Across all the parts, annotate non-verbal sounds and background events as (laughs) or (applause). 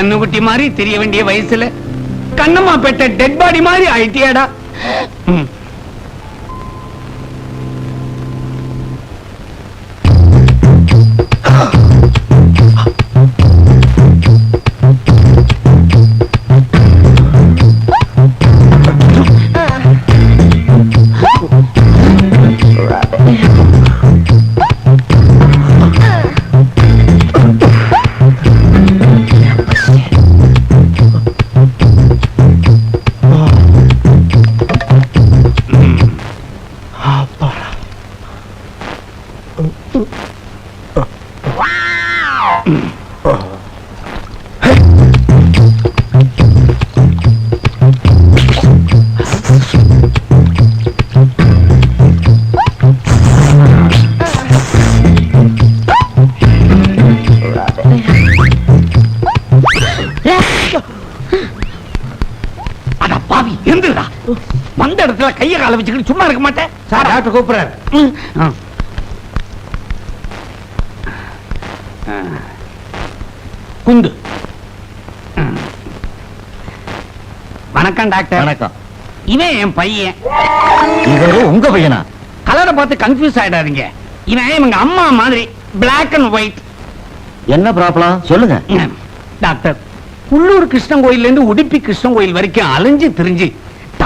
கண்ணுக்குட்டி மாதிரி தெரிய வேண்டிய வயசுல கண்ணம்மா பெற்ற டெட் பாடி மாதிரி ஆயிட்டியாடா? கால வச்சுக்கிட்டு சும்மா இருக்க மாட்டேன். சார் டாக்டர் கூப்பிடுறாரு. குந்து. வணக்கம் டாக்டர். வணக்கம். இவன் என் பையன். இவரு உங்க பையனா? கலரை பார்த்து கன்ஃபியூஸ் ஆயிடாதீங்க. இவன் இவங்க அம்மா மாதிரி பிளாக் அண்ட் ஒயிட் என்ன ப்ராப்ளம்? சொல்லுங்க. டாக்டர் உள்ளூர் கிருஷ்ணன் கோயில்ல இருந்து உடுப்பி கிருஷ்ணன் கோயில் வரைக்கும் அலைஞ்சு திரிஞ்சு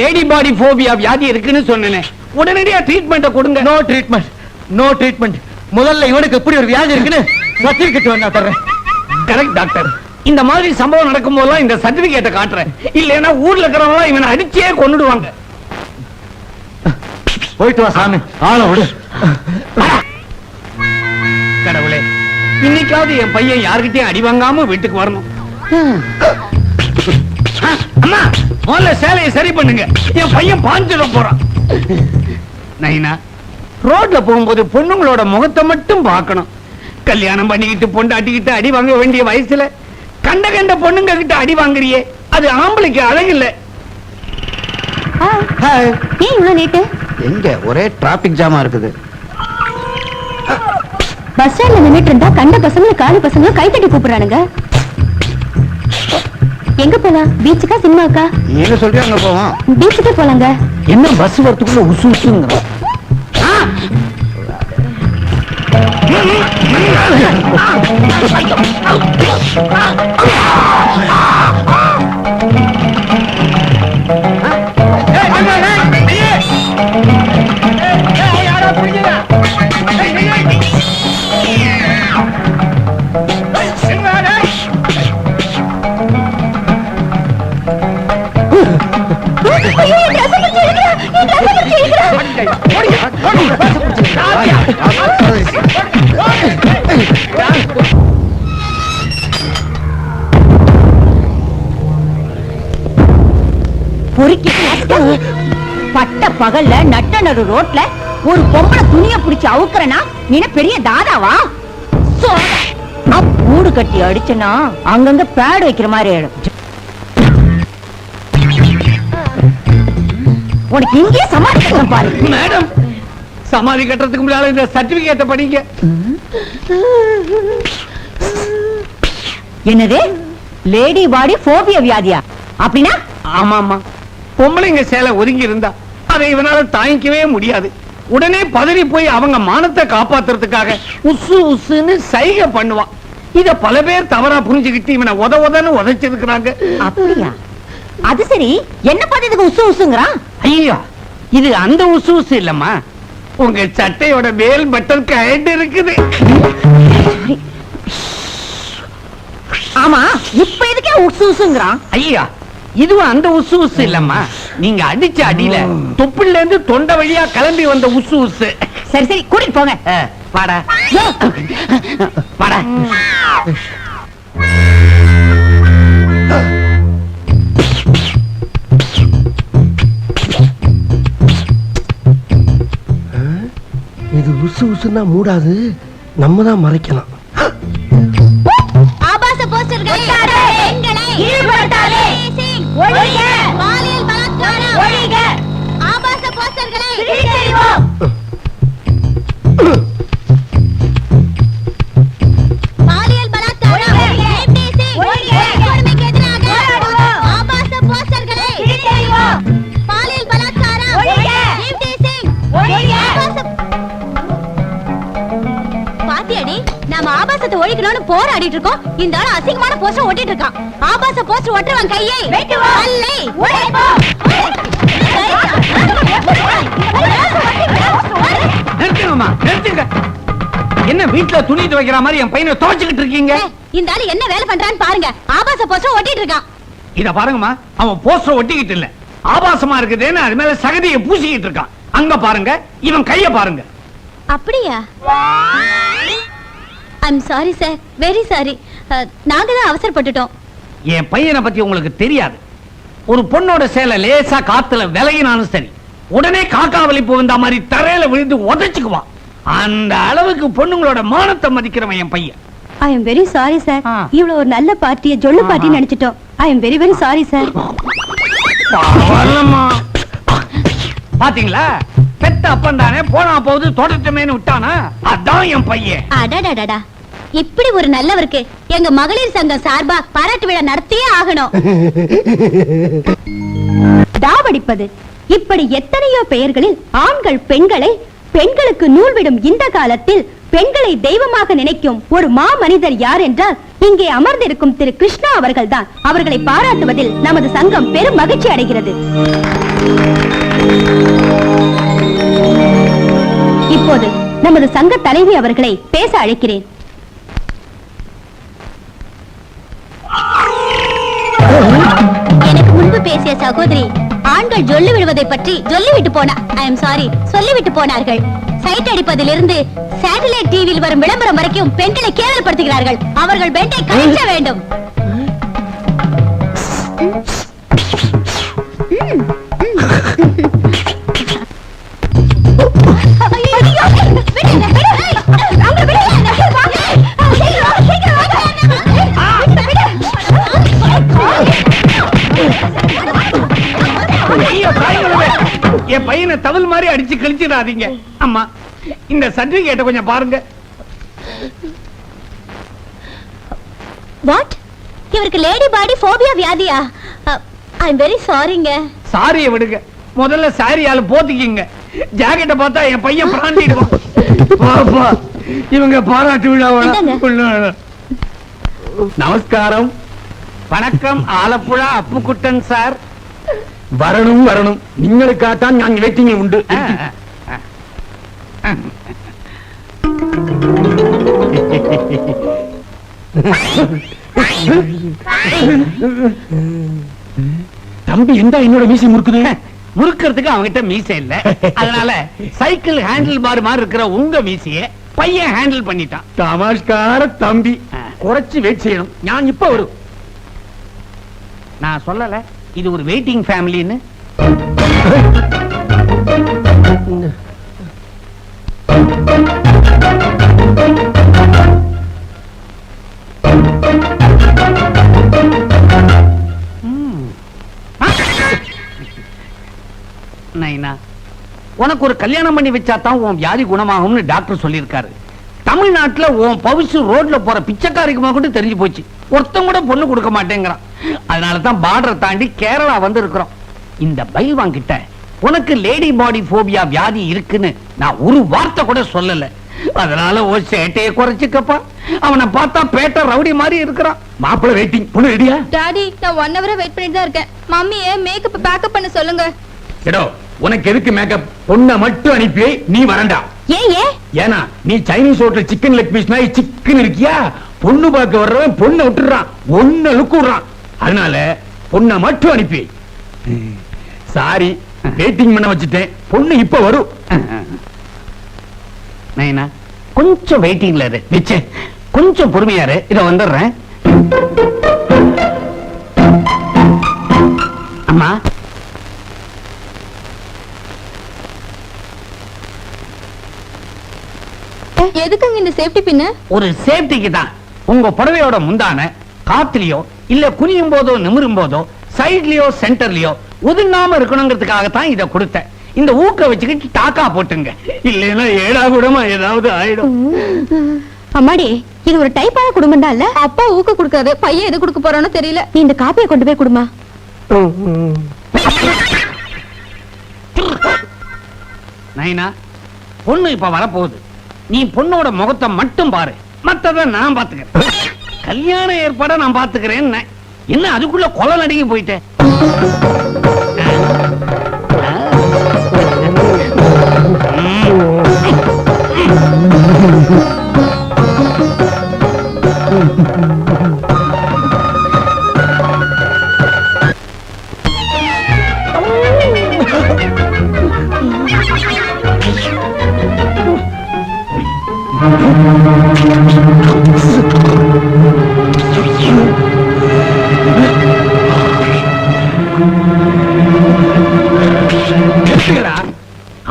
லேடி பாடி போபியா வியாதி இருக்குன்னு சொன்னேனே. உடனடியா ட்ரீட்மெண்ட்டை கொடுங்க. நோ ட்ரீட்மெண்ட் நோ ட்ரீட்மெண்ட் முதல்ல இவனுக்கு எப்படி ஒரு வியாதி இருக்குன்னு சர்டிபிகேட் வேணா தர்றேன். கரெக்ட் டாக்டர் இந்த மாதிரி சம்பவம் நடக்கும் போதெல்லாம் இந்த சர்டிபிகேட்டை காட்டுறேன். இல்லைன்னா ஊர்ல இருக்கிறவங்க இவனை அடிச்சே கொன்னுடுவாங்க. போயிட்டு வா சாமி. ஆள விடு. கடவுளே இன்னைக்காவது என் பையன் யார்கிட்டயும் அடி வாங்காம வீட்டுக்கு வரணும். அம்மா முதல்ல சேலையை சரி பண்ணுங்க. என் பையன் பாஞ்சிட போறான். நைனா ரோட்ல போகும்போது பொண்ணுங்களோட முகத்தை மட்டும் பார்க்கணும். கல்யாணம் பண்ணிக்கிட்டு பொண்டாட்டிக்கிட்டு அடி வாங்க வேண்டிய வயசுல கண்ட கண்ட பொண்ணுங்க கிட்ட அடி வாங்குறியே அது ஆம்பளைக்கு அழகில்லை. ஹாய் ஏன் இவ்வளவு லேட்டு எங்க ஒரே டிராபிக் ஜாமா இருக்குது. பஸ் ஸ்டாண்ட்ல நின்னுட்டு இருந்தா கண்ட பசங்க காலி பசங்க கைத்தட்டி கூப்பிடுறானுங்க. எங்க போலாம் பீச்சுக்கா சினிமாக்கா? நீங்க சொல்றியா அங்க போவோம் பீச்சுக்கே போலாங்க. என்ன பஸ் வரத்துக்குள்ள உசு உசுங்கிற பொறுக்கி பட்ட பகல்ல நட்ட நடு ரோட்ல ஒரு பொம்பளை துணிய பிடிச்சு அவுக்குறனா? நீ பெரிய தாதாவா? கூடு கட்டி அடிச்சனா அங்கங்க பேடு வைக்கிற மாதிரி ஆயிடும். உனக்கு இங்கேயே சமாளிக்கிறேன் பாரு. மேடம் சமாதி கட்டுறதுக்கு முன்னால இந்த சர்டிபிகேட்டை படிங்க. என்னது? லேடி பாடி போபியா வியாதியா? அப்படின்னா? ஆமா ஆமா பொம்பளைங்க சேலை ஒதுங்கி இருந்தா அதை இவனால தாங்கிக்கவே முடியாது. உடனே பதறி போய் அவங்க மானத்தை காப்பாத்துறதுக்காக உசு உசுன்னு சைகை பண்ணுவான். இத பல பேர் தவறா புரிஞ்சுக்கிட்டு இவனை உத உதன்னு உதைச்சிருக்கிறாங்க. அப்படியா? அது சரி. என்ன பார்த்து இதுக்கு உசு உசுங்கிறான்? ஐயோ இது அந்த உசு உசு இல்லம்மா. உங்க சட்டையோட மேல் பட்டன் கயண்டு இருக்குது. ஆமா இப்ப எதுக்கே உசு உசுங்கிறான்? ஐயா இதுவும் அந்த உசு உசு இல்லம்மா. நீங்க அடிச்ச அடியில தொப்புல இருந்து தொண்டை வழியா கிளம்பி வந்த உசு உசு. சரி சரி கூட்டிட்டு போங்க. வாடா. வாடா. இது உசு உசுன்னா மூடாது. நம்ம தான் மறைக்கலாம் பாலியல் பலாத்காரம் ஒழிக. ஆபாச போஸ்டர்களை கிழித்தெறிவோம். பாலியல் பலாத்காரம் ஒழிக. rape teasing, ஒழிக. வன்கொடுமைக்கு எதிராக போராடுவோம். ஆபாச போஸ்டர்களை கிழித்தெறிவோம். பாலியல் பலாத்காரம் ஒழிக. rape teasing, ஒழிக. ஆபாச- பாத்தியாடி நாம ஆபாசத்தை ஒழிக்கணும்னு போராடிட்டு இருக்கோம் இந்த ஆள் அசிங்கமான போஸ்டர் ஒட்டிட்டு இருக்கான் ஆபாச போஸ்டர் ஒட்டுறவன் கையை நிறுத்துங்கம்மா நிறுத்துங்க. என்ன வீட்டுல துணி துவைக்கிற மாதிரி என் பையனை துவைச்சுக்கிட்டு இருக்கீங்க? இந்த ஆளு என்ன வேலை பண்றான்னு பாருங்க. ஆபாச போஸ்டர் ஒட்டிட்டு இருக்கான். இத பாருங்கம்மா அவன் போஸ்டர் ஒட்டிக்கிட்டு இல்ல. ஆபாசமா இருக்குதுன்னு அது மேல சகதியை பூசிக்கிட்டு இருக்கான். அங்க பாருங்க இவன் கைய பாருங்க. அப்படியா? I'm sorry sir very sorry நாங்க தான் அவசரப்பட்டுட்டோம். என் பையனை பத்தி உங்களுக்கு தெரியாது. ஒரு பொண்ணோட சேலை லேசா காத்துல விலகினாலும் சரி உடனே காக்கா வலிப்பு வந்த மாதிரி தரையில விழுந்து உதைச்சுக்குவான். அந்த அளவுக்கு பொண்ணுங்களோட மானத்தை மதிக்கிறவன் என் பையன். I am very sorry sir. இவ்வளவு ஒரு நல்ல பார்ட்டிய ஜொல்லு party நினைச்சிட்டோம். I am very very sorry sir. பாத்தீங்களா? பெத்த அப்பன் தானே போனா போகுது தொடட்டமேன்னு விட்டானா? அதான் என் பையன். அடடடடா. இப்படி ஒரு நல்லவருக்கு எங்க மகளிர் சங்கம் சார்பா பாராட்டு விழா நடத்தியே ஆகணும். (laughs) தாவடிப்பது. இப்படி எத்தனையோ பெயர்களில் ஆண்கள் பெண்களை பெண்களுக்கு நூல் விடும் இந்த காலத்தில் பெண்களை தெய்வமாக நினைக்கும் ஒரு மா மனிதர் யார் என்றால் இங்கே அமர்ந்திருக்கும் திரு கிருஷ்ணா அவர்கள்தான். அவர்களை பாராட்டுவதில் நமது சங்கம் பெரும் மகிழ்ச்சி அடைகிறது. இப்போது நமது சங்க தலைவி அவர்களை பேச அழைக்கிறேன். எனக்கு முன்பு பேசிய சகோதரி ஆண்கள் ஜொல்லு விடுவதை பற்றி சொல்லிவிட்டு போனா ஐ எம் சாரி சொல்லிவிட்டு போனார்கள். சைட் அடிப்பதிலிருந்து சேட்டலைட் டிவியில் வரும் விளம்பரம் வரைக்கும் பெண்களை கேவலப்படுத்துகிறார்கள். அவர்கள் பெண்டை கழிக்க வேண்டும். ஐயோ, என் பையனை தவில் மாதிரி அடிச்சு கழிச்சிடாதீங்க. அம்மா இந்த சர்டிபிகேட்டை கொஞ்சம் பாருங்க. வாட் இவருக்கு லேடி பாடி போபியா வியாதியா? ஐ எம் வெரி சாரிங்க சாரியை விடுங்க. முதல்ல சாரியால போத்திக்கிங்க. ஜாக்கெட்டை பார்த்தா என் பையன் பிராண்டிடுவான். பாப்பா இவங்க பாராட்டு. விழாவோட நமஸ்காரம். வணக்கம் ஆலப்புழா அப்புக்குட்டன் சார். வரணும் வரணும் നിങ്ങൾക്കാത്താൻ ഞാൻ വെയിറ്റിംഗിൽ ഉണ്ട് தம்பி எந்த என்னோட மீசி முறுக்குது முறுக்கிறதுக்கு அவங்கிட்ட மீசை இல்ல அதனால சைக்கிள் ஹேண்டில் பார் மாதிரி இருக்கிற உங்க மீசைய பையன் ஹேண்டில் பண்ணிட்டான் നമസ്കാര തമ്പി കുറച്ച് വെയിറ്റ് ചെയ്യണം ഞാൻ ഇപ്പൊ വരും நான் சொல்லல இது ஒரு வெயிட்டிங் ஃபேமிலின்னு நைனா உனக்கு ஒரு கல்யாணம் பண்ணி வச்சா தான் உன் வியாதி குணமாகும்னு டாக்டர் சொல்லியிருக்காரு. தமிழ்நாட்டுல உன் பவுசு ரோட்ல போற பிச்சைக்காரிக்குமா கூட தெரிஞ்சு போச்சு. ஒருத்தன் கூட பொண்ணு கொடுக்க மாட்டேங்கிறான். அதனால தான் பார்டரை தாண்டி கேரளா வந்து இருக்கிறோம் இந்த பைல்வான் கிட்ட உனக்கு லேடி பாடி போபியா வியாதி இருக்குன்னு நான் ஒரு வார்த்தை கூட சொல்லல. அதனால ஒரு சேட்டையை குறைச்சுக்கப்பா. அவனை பார்த்தா பேட்ட ரவுடி மாதிரி இருக்கிறான். மாப்பிள்ளை வெயிட்டிங் பொண்ணு ரெடியா டாடி நான் ஒன் ஹவரா வெயிட் பண்ணிட்டு தான் இருக்கேன் மம்மியை மேக்கப் பேக்கப் பண்ண சொல்லுங்க. எடோ உனக்கு எதுக்கு மேக்கப் பொண்ணை மட்டும் அனுப்பி நீ வரண்டா. ஏன் ஏன்? ஏன்னா நீ Chinese hotel chicken leg piece மாதிரி சிக்கன் இருக்கியா? பொண்ணு பார்க்க வர்றவன் பொண்ணை விட்டுறான் ஒன்ன லுக்கு விடுறான். அதனால பொண்ணை மட்டும் அனுப்பி. சாரி வெயிட்டிங் பண்ண வச்சுட்டேன். பொண்ணு இப்ப வரும். நைனா கொஞ்சம் வெயிட்டிங்ல இரு. நிச்சய கொஞ்சம் பொறுமையா இரு. இத வந்துடுறேன். அம்மா. எதுக்குங்க இந்த சேஃப்டி பின்னு ஒரு சேஃப்டிக்கு தான். உங்க புடவையோட முந்தான காத்துலயோ இல்ல குனியும் போதோ நிமிரும் போதோ சைட்லயோ சென்டர்லயோ ஒதுங்காம இருக்கணுங்கிறதுக்காக தான் இத கொடுத்தேன். இந்த ஊக்க வச்சுக்கிட்டு டாக்கா போட்டுங்க. இல்லைன்னா ஏடா கூடமா ஏதாவது ஆயிடும். அம்மாடி இது ஒரு டைப்பான குடும்பம் தான் இல்ல? அப்பா ஊக்க கொடுக்காது பையன் எது கொடுக்க போறானோ தெரியல. நீ இந்த காப்பியை கொண்டு போய் குடுமா. நைனா பொண்ணு இப்ப வரப்போகுது. நீ பொண்ணோட முகத்தை மட்டும் பாரு. மத்தத நான் பாத்துக்கிறேன். கல்யாண ஏற்பாட நான் பாத்துக்கிறேன் என்ன அதுக்குள்ள கொலை நடுங்கி போயிட்டேன்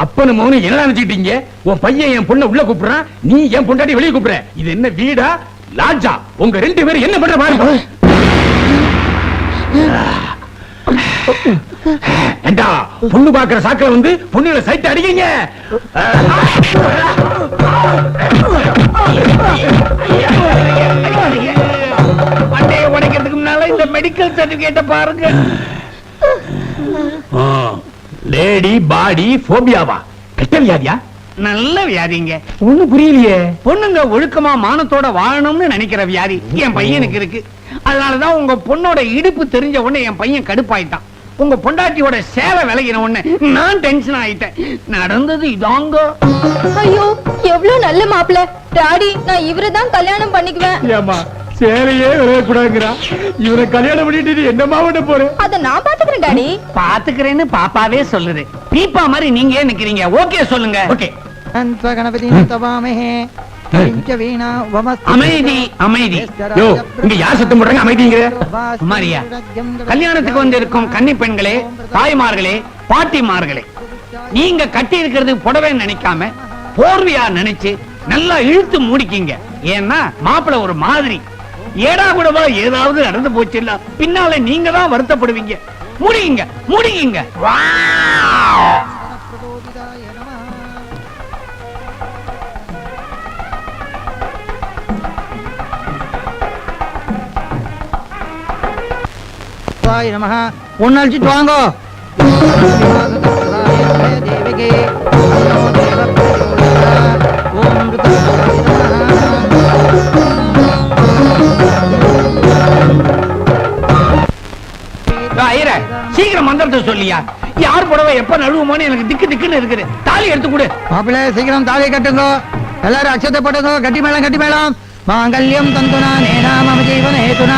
அப்பனு மௌனு என்ன நினைச்சிட்டீங்க உன் பையன் என் பொண்ணை உள்ள கூப்பிடுறான். நீ என் பொண்டாட்டி வெளியே கூப்பிடுற. இது என்ன வீடா? லாட்ஜா. உங்க ரெண்டு பேரும் என்ன பண்ற பாருங்க ஏண்டா பொண்ணு பாக்குற சாக்கில வந்து பொண்ணுல சைட் அடிக்கீங்க மண்டையை உடைக்கிறதுக்கு முன்னால இந்த மெடிக்கல் சர்டிபிகேட்ட பாருங்க. லேடி பாடி போபியாவா கெட்ட வியாதியா? நல்ல வியாதிங்க. ஒண்ணு புரியலையே. பொண்ணுங்க ஒழுக்கமா மானத்தோட வாழணும்னு நினைக்கிற வியாதி என் பையனுக்கு இருக்கு. அதனாலதான் உங்க பொண்ணோட இடுப்பு தெரிஞ்ச உடனே என் பையன் கடுப்பாயிட்டான். உங்க பொண்டாட்டியோட சேலை விலகின உடனே நான் டென்ஷன் ஆயிட்டேன். நடந்தது இதாங்க. ஐயோ எவ்வளவு நல்ல மாப்பிள்ள டாடி நான் இவரை தான் கல்யாணம் பண்ணிக்குவேன். ஏமா சேலையே விளையக்கூடாதுங்கிறான் இவரை கல்யாணம் பண்ணிட்டு என்னமா பண்ண போறேன் அதை நான் பாத்துக்கிறேன் டாடி. பாத்துக்கிறேன்னு பாப்பாவே சொல்லுது. பீப்பா மாதிரி நீங்க ஏன் நிக்கிறீங்க. ஓகே சொல்லுங்க. ஓகே. அந்த கணபதி தவாமஹே அமைதி அமைதி. யோ இங்க யார் சத்தம் போடுறாங்க? அமைதிங்கிற. மாரியா கல்யாணத்துக்கு வந்திருக்கும் கன்னி பெண்களே தாய்மார்களே பாட்டிமார்களே நீங்க கட்டி இருக்கிறது புடவை நினைக்காம போர்வையா நினைச்சு நல்லா இழுத்து மூடிக்கிங்க. ஏன்னா மாப்பிள்ள ஒரு மாதிரி. ஏடா கூடவா ஏதாவது நடந்து போச்சு இல்ல பின்னால நீங்க தான் வருத்தப்படுவீங்க. முடியுங்க முடியுங்க நம ஒன்னு அழிச்சிட்டு வாங்கோ. தேவிகே. ஓம் சீக்கிரம் மந்திரத்தை சொல்லியா? யார் புடவை எப்ப நழுவுமோன்னு எனக்கு திக்கு திக்குன்னு இருக்குது. தாலி எடுத்து கொடு. மாப்பிள்ளை சீக்கிரம் தாலியை கட்டுங்க. எல்லாரும் அச்சத்தை போட்டுங்க கட்டி மேளம் கட்டி மேளம் மாங்கல்யம் தந்துனா நேனாம் மம ஜீவன ஹேதுனா